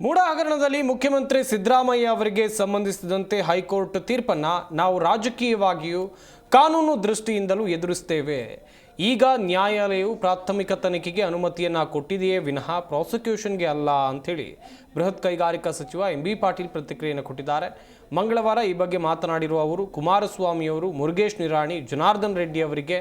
ಮೂಡ ಹಗರಣದಲ್ಲಿ ಮುಖ್ಯಮಂತ್ರಿ ಸಿದ್ದರಾಮಯ್ಯ ಅವರಿಗೆ ಸಂಬಂಧಿಸಿದಂತೆ ಹೈಕೋರ್ಟ್ ತೀರ್ಪನ್ನ ನಾವು ರಾಜಕೀಯವಾಗಿಯೂ ಕಾನೂನು ದೃಷ್ಟಿಯಿಂದಲೂ ಎದುರಿಸ್ತೇವೆ. ಈಗ ನ್ಯಾಯಾಲಯವು ಪ್ರಾಥಮಿಕ ತನಿಖೆಗೆ ಅನುಮತಿಯನ್ನು ಕೊಟ್ಟಿದೆಯೇ ವಿನಃ ಪ್ರಾಸಿಕ್ಯೂಷನ್ಗೆ ಅಲ್ಲ ಅಂಥೇಳಿ ಬೃಹತ್ ಕೈಗಾರಿಕಾ ಸಚಿವ ಎಂ ಬಿ ಪಾಟೀಲ್ ಪ್ರತಿಕ್ರಿಯೆಯನ್ನು ಕೊಟ್ಟಿದ್ದಾರೆ. ಮಂಗಳವಾರ ಈ ಬಗ್ಗೆ ಮಾತನಾಡಿರುವ ಅವರು ಕುಮಾರಸ್ವಾಮಿ ಅವರು ಮುರುಗೇಶ್ ನಿರಾಣಿ ಜನಾರ್ದನ್ ರೆಡ್ಡಿ ಅವರಿಗೆ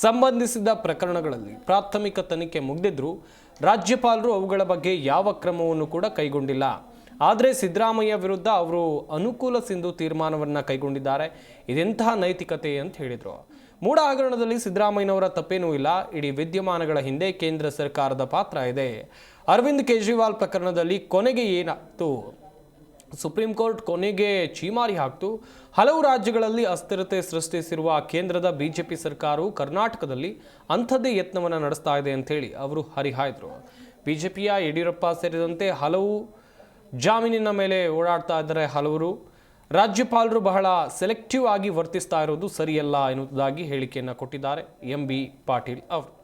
ಸಂಬಂಧಿಸಿದ ಪ್ರಕರಣಗಳಲ್ಲಿ ಪ್ರಾಥಮಿಕ ತನಿಖೆ ಮುಗ್ದಿದ್ರೂ ರಾಜ್ಯಪಾಲರು ಅವುಗಳ ಬಗ್ಗೆ ಯಾವ ಕ್ರಮವನ್ನು ಕೂಡ ಕೈಗೊಂಡಿಲ್ಲ. ಆದರೆ ಸಿದ್ದರಾಮಯ್ಯ ವಿರುದ್ಧ ಅವರು ಅನುಕೂಲ ಸಿಂಧು ತೀರ್ಮಾನವನ್ನು ಕೈಗೊಂಡಿದ್ದಾರೆ. ಇದೆಂತಹ ನೈತಿಕತೆ ಅಂತ ಹೇಳಿದರು. ಮೂಡ ಹಗರಣದಲ್ಲಿ ಸಿದ್ದರಾಮಯ್ಯನವರ ತಪ್ಪೇನೂ ಇಲ್ಲ. ಇಡೀ ವಿದ್ಯಮಾನಗಳ ಹಿಂದೆ ಕೇಂದ್ರ ಸರ್ಕಾರದ ಪಾತ್ರ ಇದೆ. ಅರವಿಂದ್ ಕೇಜ್ರಿವಾಲ್ ಪ್ರಕರಣದಲ್ಲಿ ಕೊನೆಗೆ ಏನಾಯ್ತು? ಸುಪ್ರೀಂ ಕೋರ್ಟ್ ಕೊನೆಗೆ ಚೀಮಾರಿ ಹಾಕ್ತು. ಹಲವು ರಾಜ್ಯಗಳಲ್ಲಿ ಅಸ್ಥಿರತೆ ಸೃಷ್ಟಿಸಿರುವ ಕೇಂದ್ರದ ಬಿಜೆಪಿ ಸರ್ಕಾರವು ಕರ್ನಾಟಕದಲ್ಲಿ ಅಂಥದ್ದೇ ಯತ್ನವನ್ನು ನಡೆಸ್ತಾ ಇದೆ ಅಂಥೇಳಿ ಅವರು ಹರಿಹಾಯ್ದರು. ಬಿಜೆಪಿಯ ಯಡಿಯೂರಪ್ಪ ಸೇರಿದಂತೆ ಹಲವು ಜಾಮೀನಿನ ಮೇಲೆ ಓಡಾಡ್ತಾ ಇದ್ದಾರೆ ಹಲವರು. ರಾಜ್ಯಪಾಲರು ಬಹಳ ಸೆಲೆಕ್ಟಿವ್ ಆಗಿ ವರ್ತಿಸ್ತಾ ಇರೋದು ಸರಿಯಲ್ಲ ಎನ್ನುವುದಾಗಿ ಹೇಳಿಕೆಯನ್ನು ಕೊಟ್ಟಿದ್ದಾರೆ ಎಂ ಬಿ ಪಾಟೀಲ್ ಅವರು.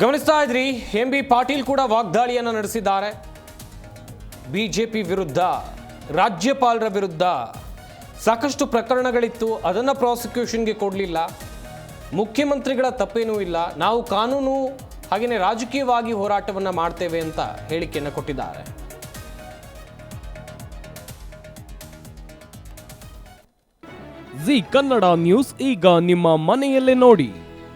ಗಮನಿಸ್ತಾ ಇದ್ರಿ, ಎಂ ಬಿ ಪಾಟೀಲ್ ಕೂಡ ವಾಗ್ದಾಳಿಯನ್ನು ನಡೆಸಿದ್ದಾರೆ. ಬಿಜೆಪಿ ವಿರುದ್ಧ, ರಾಜ್ಯಪಾಲರ ವಿರುದ್ಧ ಸಾಕಷ್ಟು ಪ್ರಕರಣಗಳಿತ್ತು, ಅದನ್ನು ಪ್ರಾಸಿಕ್ಯೂಷನ್ಗೆ ಕೊಡಲಿಲ್ಲ. ಮುಖ್ಯಮಂತ್ರಿಗಳ ತಪ್ಪೇನೂ ಇಲ್ಲ, ನಾವು ಕಾನೂನು ಹಾಗೆಯೇ ರಾಜಕೀಯವಾಗಿ ಹೋರಾಟವನ್ನು ಮಾಡ್ತೇವೆ ಅಂತ ಹೇಳಿಕೆಯನ್ನು ಕೊಟ್ಟಿದ್ದಾರೆ. ಜಿ ಕನ್ನಡ ನ್ಯೂಸ್ ಈಗ ನಿಮ್ಮ ಮನೆಯಲ್ಲೇ ನೋಡಿ.